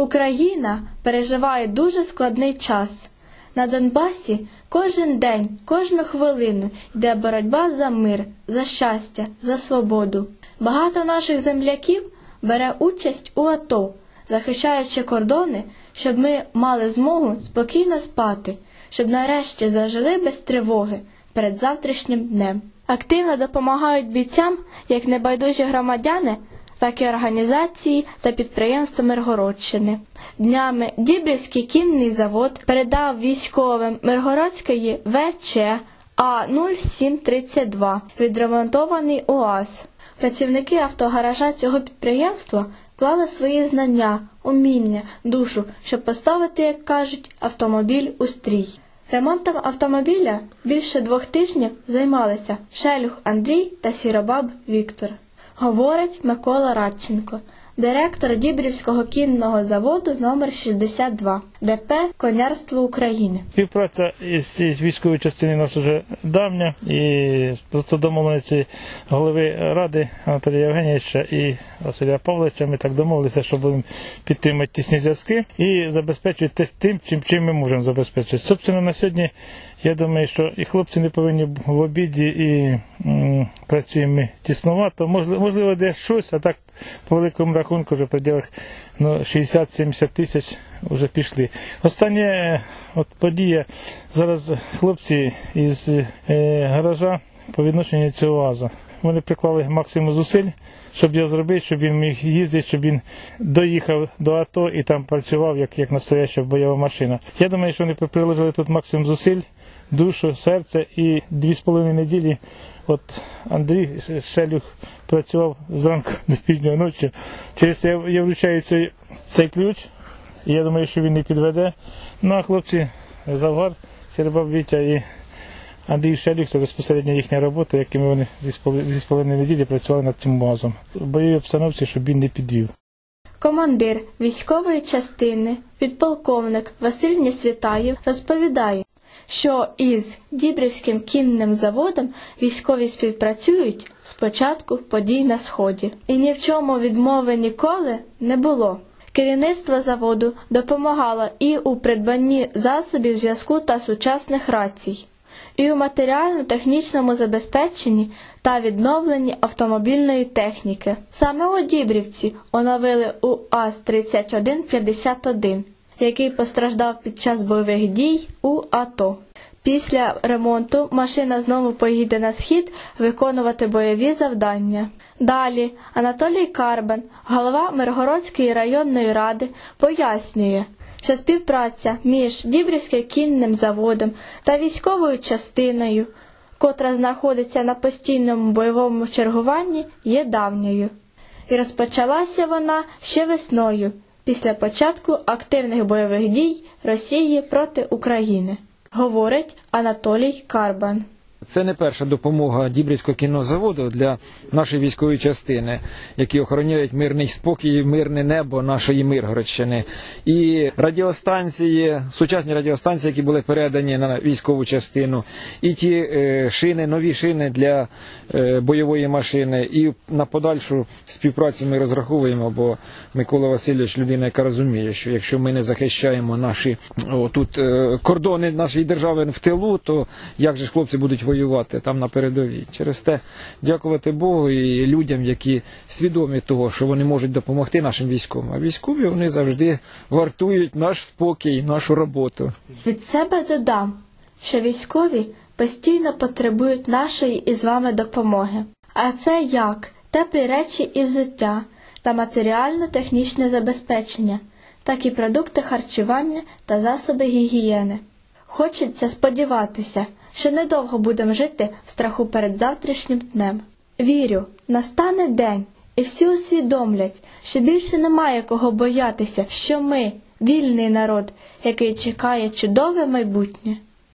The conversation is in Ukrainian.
Україна переживає дуже складний час. На Донбасі кожен день, кожну хвилину йде боротьба за мир, за щастя, за свободу. Багато наших земляків бере участь у АТО, захищаючи кордони, щоб ми мали змогу спокійно спати, щоб нарешті зажили без тривоги перед завтрашнім днем. Активно допомагають бійцям як небайдужі громадяни, так і організації та підприємства Миргородщини. Днями Дібрівський кінний завод передав військовим Миргородської ВЧ А0732 відремонтований УАЗ. Працівники автогаража цього підприємства вклали свої знання, уміння, душу, щоб поставити, як кажуть, автомобіль у стрій. Ремонтом автомобіля більше двох тижнів займалися Шелюх Андрій та Сіробаб Віктор. Говорить Микола Радченко, директор Дібрівського кінного заводу номер 62 ДП Конярство України. Співпраця із військовою частиною у нас вже давня, і просто домовленості голови ради Анатолія Євгенійовича і Василя Павловича ми так домовилися, що будемо підтримати тісні зв'язки і забезпечувати тим, чим, чим ми можемо забезпечити. Собственно, на сьогодні я думаю, що і хлопці не повинні в обіді, і м, працюємо ми тіснувато. Можливо, можливо, десь щось, а так по великому рахунку вже в пределах ну, 60-70 тисяч вже пішли. Остання от подія зараз хлопці із е, гаража по відношенню цього УАЗа. Вони приклали максимум зусиль, щоб його зробити, щоб він міг їздити, щоб він доїхав до АТО і там працював як, як настояща бойова машина. Я думаю, що вони приложили тут максимум зусиль, душу, серце і дві з половиною неділі. От Андрій Шелюх працював зранку до пізньої ночі. Через це я, я вручаю цей, цей ключ. Я думаю, що він не підведе. Ну а хлопці Завгар, Сербав Вітя і Андрій Шелюх це безпосередньо їхня робота, якими вони дві з половиною- неділі працювали над цим мазом. В бойовій обстановці, щоб він не підвів. Командир військової частини, підполковник Василь Несвітаєв розповідає, що із Дібрівським кінним заводом військові співпрацюють з початку подій на сході, і ні в чому відмови ніколи не було. Керівництво заводу допомагало і у придбанні засобів зв'язку та сучасних рацій, і у матеріально-технічному забезпеченні та відновленні автомобільної техніки. Саме у Дібрівці оновили УАЗ-3151, який постраждав під час бойових дій у АТО. Після ремонту машина знову поїде на схід виконувати бойові завдання. Далі Анатолій Карбан, голова Миргородської районної ради, пояснює, що співпраця між Дібрівським кінним заводом та військовою частиною, котра знаходиться на постійному бойовому чергуванні, є давньою. І розпочалася вона ще весною, після початку активних бойових дій Росії проти України, говорить Анатолій Карбан. Це не перша допомога Дібрівського кінозаводу для нашої військової частини, які охороняють мирний спокій, мирне небо нашої Миргородщини. І радіостанції, сучасні радіостанції, які були передані на військову частину, і ті е, шини, нові шини для е, бойової машини. І на подальшу співпрацю ми розраховуємо, бо Микола Васильович людина, яка розуміє, що якщо ми не захищаємо наші о, тут е, кордони нашої держави в тилу, то як же ж хлопці будуть воювати там на передовій? Через те дякувати Богу і людям, які свідомі того, що вони можуть допомогти нашим військовим. А військові вони завжди вартують наш спокій, нашу роботу. Від себе додам, що військові постійно потребують нашої із вами допомоги. А це як теплі речі і взуття та матеріально-технічне забезпечення, так і продукти харчування та засоби гігієни. Хочеться сподіватися, що недовго будемо жити в страху перед завтрашнім днем. Вірю, настане день, і всі усвідомлять, що більше немає кого боятися, що ми, вільний народ, який чекає чудове майбутнє.